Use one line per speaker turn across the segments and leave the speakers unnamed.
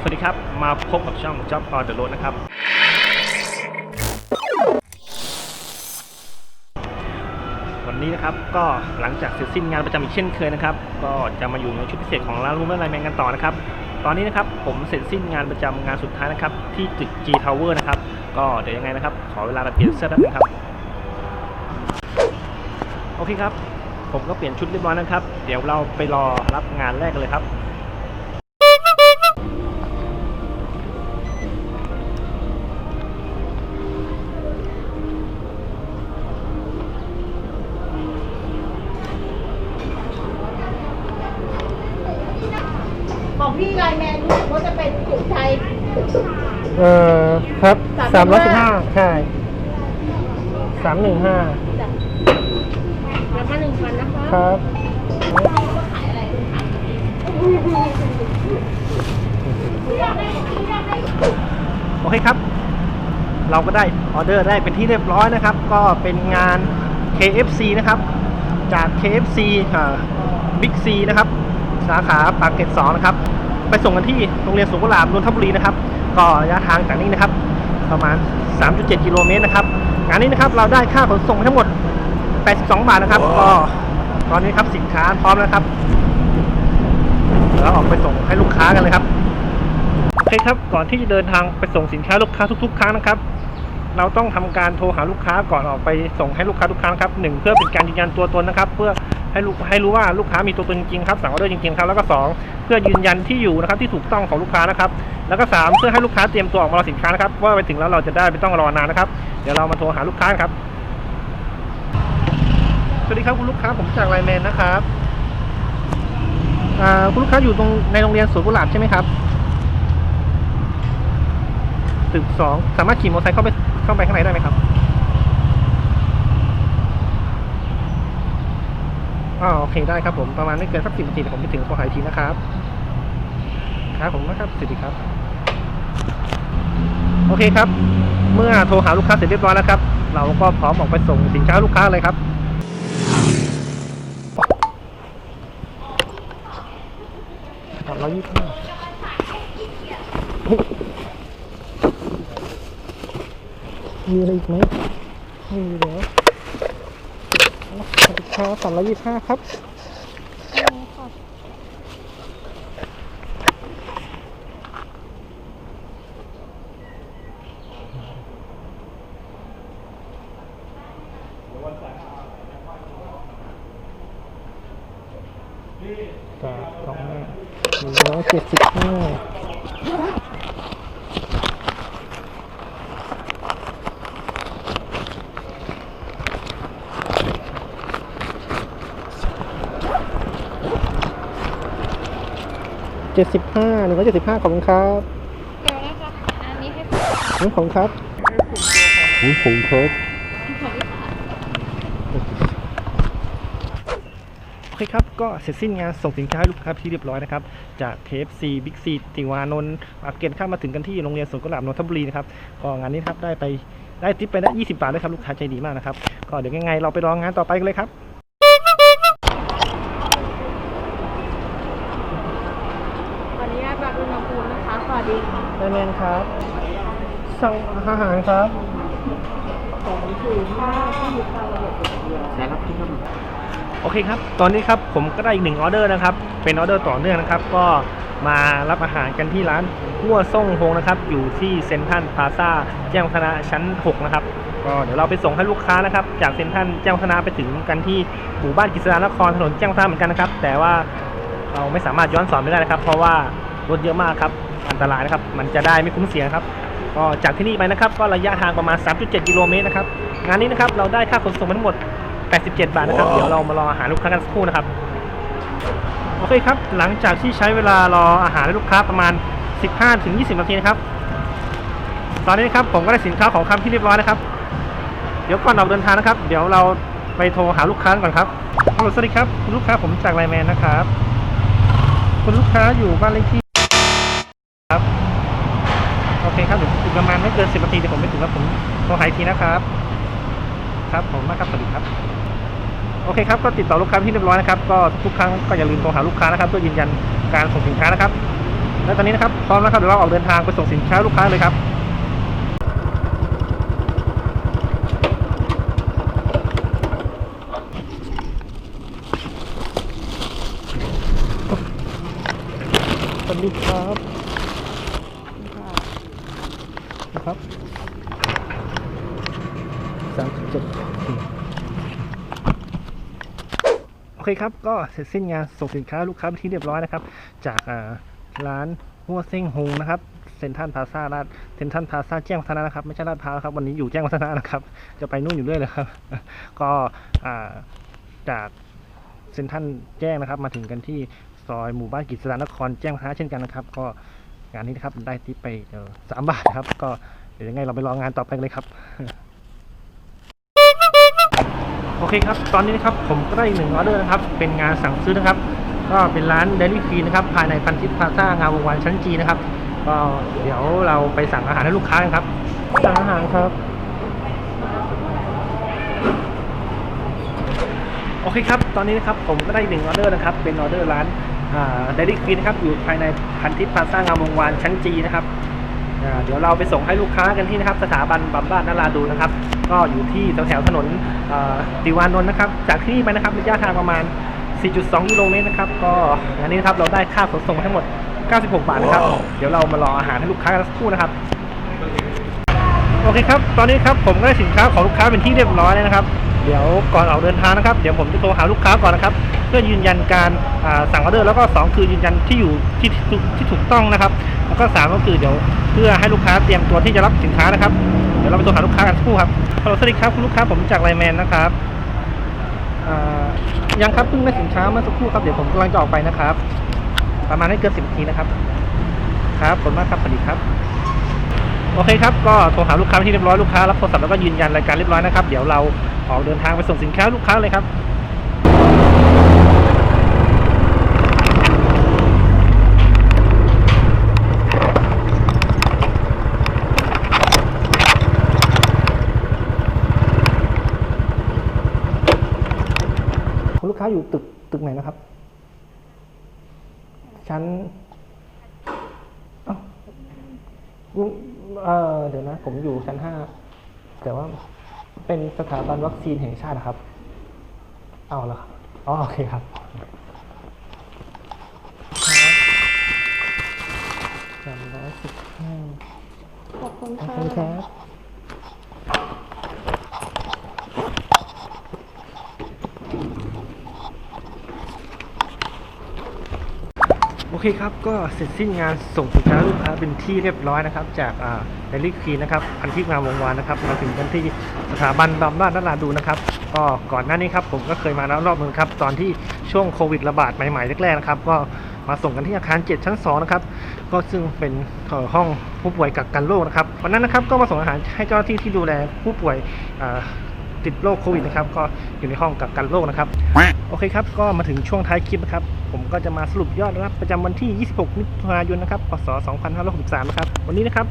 สวัสดีครับ มาพบกับช่อง Job on the Road นะครับ วันนี้นะครับก็หลังจากเสร็จสิ้นงานประจำอีกเช่นเคยนะครับ ก็จะมาอยู่ในชุดพิเศษของร้านรูมเมอร์ไลแมนกันต่อนะครับ ตอนนี้นะครับผมเสร็จสิ้นงานประจำงานสุดท้ายนะครับ ที่ตึก G Tower นะครับ ก็เดี๋ยวยังไงนะครับ ขอเวลาไปเปลี่ยนเสื้อแป๊บนึงครับ โอเคครับ ผมก็เปลี่ยนชุดเรียบร้อยนะครับ เดี๋ยวเราไปรอรับงานแรกกันเลยครับ
พี่ไลน์แมนรู้สึกว่าจะเป็นสุชัย
เออครับสา
สามมร้
ร้อ
อยยสิ
สิบบห้า
ห้า
ใช่สามหนึ่งห้า
ราคาหนึ่งพันนะคะ
ครับ
ขายอะไรคุณขาย
โอเคครับ เราก็ได้ออเดอร์ได้เป็นที่เรียบร้อยนะครับ ก็เป็นงาน KFC นะครับ จาก KFC บิ๊กซีนะครับ สาขาปากเกร็ด2นะครับ ไปส่งกันที่โรงเรียนสุขุลาบนนทบุรีนะครับ ก็ระยะทางจากนี้นะครับ ประมาณ 3.7 กิโลเมตรนะครับ งานนี้นะครับเราได้ค่าขนส่งทั้งหมด 82 บาทนะครับ ก็ตอนนี้ครับสินค้าพร้อมแล้วครับเราออกไปส่งให้ลูกค้ากันเลยครับ โอเคครับ ก่อนที่จะเดินทางไปส่งสินค้าลูกค้าทุก ๆ ครั้งนะครับ เราต้องทำการโทรหาลูกค้าก่อนออกไปส่งให้ลูกค้าทุกครั้งครับหนึ่งเพื่อเป็นการยืนยันตัวตนนะครับ เพื่อให้ลูกให้รู้ว่าลูกค้ามีตัวตนจริงๆครับสั่งออเดอร์จริงๆครับแล้วก็สองเพื่อยืนยันที่อยู่นะครับที่ถูกต้องของลูกค้านะครับแล้วก็สามเพื่อให้ลูกค้าเตรียมตัวออกมารอสินค้านะครับว่าไปถึงแล้วเราจะได้ไม่ต้องรอนานนะครับ เดี๋ยวเรามาโทรหาลูกค้าครับ สวัสดีครับคุณลูกค้าผมจากไลแมนนะครับคุณลูกค้าอยู่ตรงในโรงเรียนสวนกุหลาบใช่ไหมครับ ตึกสองสามารถขี่มอเตอร์ไซค์เข้าไปเข้าไปข้างในได้ไหมครับอ๋อโอเคได้ครับผมประมาณไม่เกินสักสิบนาทีผมไปถึงพอหายทีนะครับครับผมนะครับสวัสดีครับ โอเคครับ เมื่อโทรหาลูกค้าเสร็จเรียบร้อยแล้วครับ เราก็พร้อมออกไปส่งสินค้าลูกค้าเลยครับสามร้อยยี่สิบห้า มีอะไรอีกไหมไม่มีแล้วสวัสดีครับสามร้อยยี่สิบห้าครับจากสองหนึ่งร้อยเจ็ดสิบห้า จ็ดสิบห้าหนึ่งร้อยเจ็ดสิบห้าขอบคุณครับ
เดี๋ยวนะคะอันนี้ให้
นี่ของครับนี่ผมครับ
โอเคครับ ก็เสร็จสิ้นงานส่งสินค้าให้ลูกค้าที่เรียบร้อยนะครับ จาก KFC Big C ติวานนท์ปากเกร็ดข้ามมาถึงกันที่โรงเรียนสวนกุหลาบนนทบุรีนะครับ ก็งานนี้ครับได้ไปได้ทิปไปได้20 บาทด้วยครับ ลูกค้าใจดีมากนะครับ ก็เดี๋ยวยังไงเราไปรองงานต่อไปกันเลยครับ
แมนค
รับ สั่งอาหารครับ
ของคือถ้าที่มีความระบบเดียว
ได้ครับพี่ครับโอเคครับ ตอนนี้ครับผมก็ได้อีกหนึ่งออเดอร์นะครับ เป็นออเดอร์ต่อเนื่องนะครับ ก็มารับอาหารกันที่ร้านหัวซ่งโฮงนะครับ อยู่ที่เซ็นทรัลพาซาแจ้งวัฒนะชั้น 6 นะครับ ก็เดี๋ยวเราไปส่งให้ลูกค้านะครับ จากเซ็นทรัลแจ้งวัฒนะไปถึงกันที่หมู่บ้านกฤษณานครถนนแจ้งวัฒนะเหมือนกันนะครับ แต่ว่าเราไม่สามารถย้อนสอนไม่ได้นะครับ เพราะว่ารถเยอะมากครับ อันตรายนะครับ มันจะได้ไม่คุ้มเสียครับ ก็จากที่นี่ไปนะครับ ก็ระยะทางประมาณ 3.7 กิโลเมตรนะครับ งานนี้นะครับ เราได้ค่าขนส่งมาทั้งหมด 87 บาทนะครับ เดี๋ยวเรามารออาหารลูกค้ากันสักครู่นะครับ โอเคครับ หลังจากที่ใช้เวลารออาหารให้ลูกค้าประมาณ 15-20 นาทีนะครับ ตอนนี้นะครับ ผมก็ได้สินค้าของคำที่เรียบร้อยนะครับ เดี๋ยวก่อนออกเดินทางนะครับ เดี๋ยวเราไปโทรหาลูกค้าก่อนครับฮัลโหลสวัสดีครับ คุณลูกค้าผมจากไลน์แมนนะครับ คุณลูกค้าอยู่บ้านเลขที่ ครับเดี๋ยวอีกประมาณไม่เกิน10นาทีเดี๋ยวผมไปถึงแล้วผมโทรหาอีกทีนะครับ ครับผมมากครับสวัสดีครับ โอเคครับก็ติดต่อลูกค้าที่เรียบร้อยนะครับ ก็ทุกครั้งก็อย่าลืมโทรหาลูกค้านะครับเพื่อยืนยันการส่งสินค้านะครับ และตอนนี้นะครับพร้อมแล้วครับเดี๋ยวเราออกเดินทางไปส่งสินค้าลูกค้าเลยครับสวัสดีครับนะ ครับสามสิบเจ็ดโอเคครับ ก็เสร็จสิ้นงานส่งสินค้าลูกค้าไปที่เรียบร้อยนะครับ จากร้านหัวเซ้งฮงนะครับเซ็นทรัลพาซาลาดเซ็นทรัลพาซาแจ้งวัฒนะนะครับ ไม่ใช่ลาดพร้าวครับ วันนี้อยู่แจ้งวัฒนะนะครับ จะไปนู่นอยู่เรื่อยเลยครับ ก็จากเซ็นทรัลแจ้งนะครับ มาถึงกันที่ซอยหมู่บ้านกิจสานครแจ้งวัฒนะเช่นกันนะครับ ก็งานนี้นะครับได้ทิปไปสามบาทครับ ก็ เดี๋ยวยังไงเราไปรองานต่อไปกันเลยครับ โอเคครับ ตอนนี้นะครับผมก็ได้อีกหนึ่งออเดอร์นะครับ เป็นงานสั่งซื้อนะครับ ก็เป็นร้านเดลิฟีนะครับ ภายในพันทิพย์พลาซ่างามวงวานชั้นจีนะครับ ก็เดี๋ยวเราไปสั่งอาหารให้ลูกค้ากันครับ สั่งอาหารครับโอเคครับ ตอนนี้นะครับผมก็ได้อีกหนึ่งออเดอร์นะครับ เป็นออเดอร์ร้านเดลิฟีนะครับ อยู่ภายในพันทิพย์พลาซ่างามวงวานชั้นจีนะครับอ่า เดี๋ยวเราไปส่งให้ลูกค้ากันที่นะครับสถาบันบำบัดนราดูนนะครับ ก็อยู่ที่แถวแถวๆถนนเอ่อติวานนท์นะครับ จากที่นี่ไปนะครับระยะทางประมาณ 4.2 กิโลเมตรนะครับ ก็อันนี้นะครับเราได้ค่าขนส่งทั้งหมด 96 บาทนะครับ เดี๋ยวเรามารออาหารให้ลูกค้ากันสักครู่นะครับ โอเคครับ ตอนนี้ครับผมก็ได้สินค้าของลูกค้าเป็นที่เรียบร้อยแล้วนะครับ เดี๋ยวก่อนออกเดินทางนะครับ เดี๋ยวผมจะโทรหาลูกค้าก่อนนะครับ เพื่อยืนยันการสั่งออเดอร์แล้วก็ 2 คือยืนยันที่อยู่ที่ที่ที่ถูกต้องนะครับ แล้วก็ 3 ก็คือเดี๋ยวเพื่อให้ลูกค้าเตรียมตัวที่จะรับสินค้านะครับ เดี๋ยวเราไปโทรหาลูกค้ากันสักครู่ครับฮัลโหลสวัสดีครับคุณลูกค้าผมจากไลแมนนะครับยังครับเพิ่งได้สินค้าเมื่อสักครู่ครับเดี๋ยวผมกำลังจะออกไปนะครับ ประมาณไม่เกินสิบนาทีนะครับ ครับขอบคุณมากครับสวัสดีครับ โอเคครับ ก็โทรหาลูกค้าที่เรียบร้อยลูกค้ารับโทรศัพท์แล้วก็ยืนยันรายการเรียบร้อยนะครับ เดี๋ยวเราออกเดินทางไปส่งสินค้าลูกค้าเลยครับคุณลูกค้าอยู่ตึกตึกไหนนะครับ ชั้นเอ้าอืม เออเดี๋ยวนะ ผมอยู่ชั้นห้าแต่ว่าเป็นสถาบันวัคซีนแห่งชาตินะครับ เอาละครับอ๋อโอเคครับสามร้อยสิบห้า
ขอบคุณ
ขอบ
ค่ะ
คุณครับ โอเคครับ ก็เสร็จสิ้นงานส่งสินค้าลูกค้าเป็นที่เรียบร้อยนะครับ จากเดลิคีนะครับพันทิพย์งามวงวานนะครับมาถึงกันที่สถาบันบำบัดนราดูนะครับก็ก่อนหน้านี้ครับผมก็เคยมาแล้วรอบนึงครับตอนที่ช่วงโควิดระบาดใหม่ๆแรกๆนะครับ ก็มาส่งกันที่อาคาร 7 ชั้น 2 นะครับ ก็ซึ่งเป็นห้องผู้ป่วยกักกันโรคนะครับวันนั้นนะครับก็มาส่งอาหารให้เจ้าหน้าที่ที่ดูแลผู้ป่วยอ่า ติดโรคโควิดนะครับ ก็อยู่ในห้องกักกันโรคนะครับ โอเคครับ ก็มาถึงช่วงท้ายคลิปนะครับ ผมก็จะมาสรุปยอดนะครับประจำวันที่ 26 มิถุนายนนะครับ พศ 2563 นะครับ วันนี้นะครับ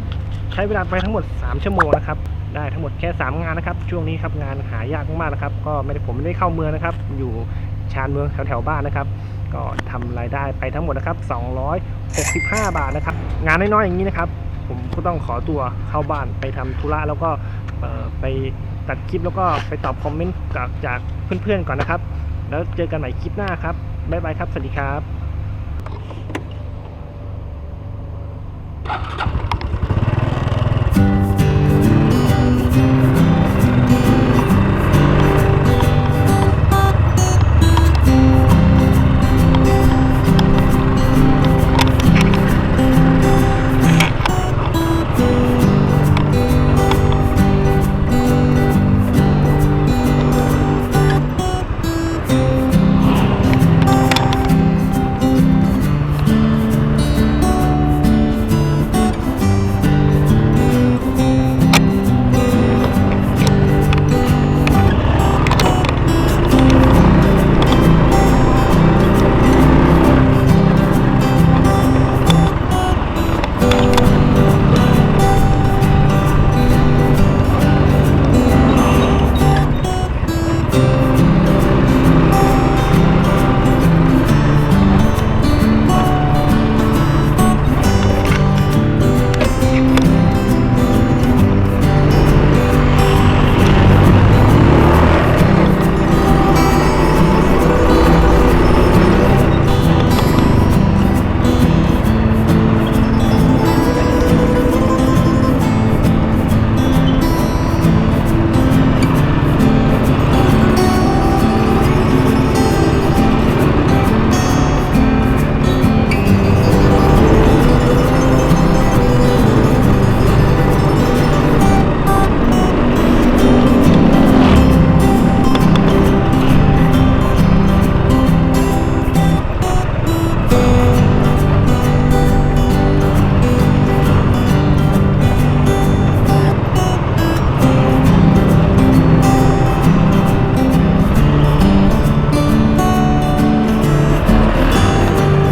ใช้เวลาไปทั้งหมด 3 ชั่วโมงนะครับ ได้ทั้งหมดแค่ 3 งานนะครับ ช่วงนี้ครับงานหายากมากๆนะครับ ก็ไม่ได้ผมไม่ได้เข้าเมืองนะครับ อยู่ชานเมืองแถวๆบ้านนะครับก็ทำรายได้ไปทั้งหมดนะครับ 265 บาทนะครับ งานน้อยๆอย่างนี้นะครับ ผมก็ต้องขอตัวเข้าบ้านไปทำธุระแล้วก็เอ่อไป ตัดคลิปแล้วก็ไปตอบคอมเมนต์จากเพื่อนๆก่อนนะครับ แล้วเจอกันใหม่คลิปหน้าครับ บ๊ายบายครับ สวัสดีครับ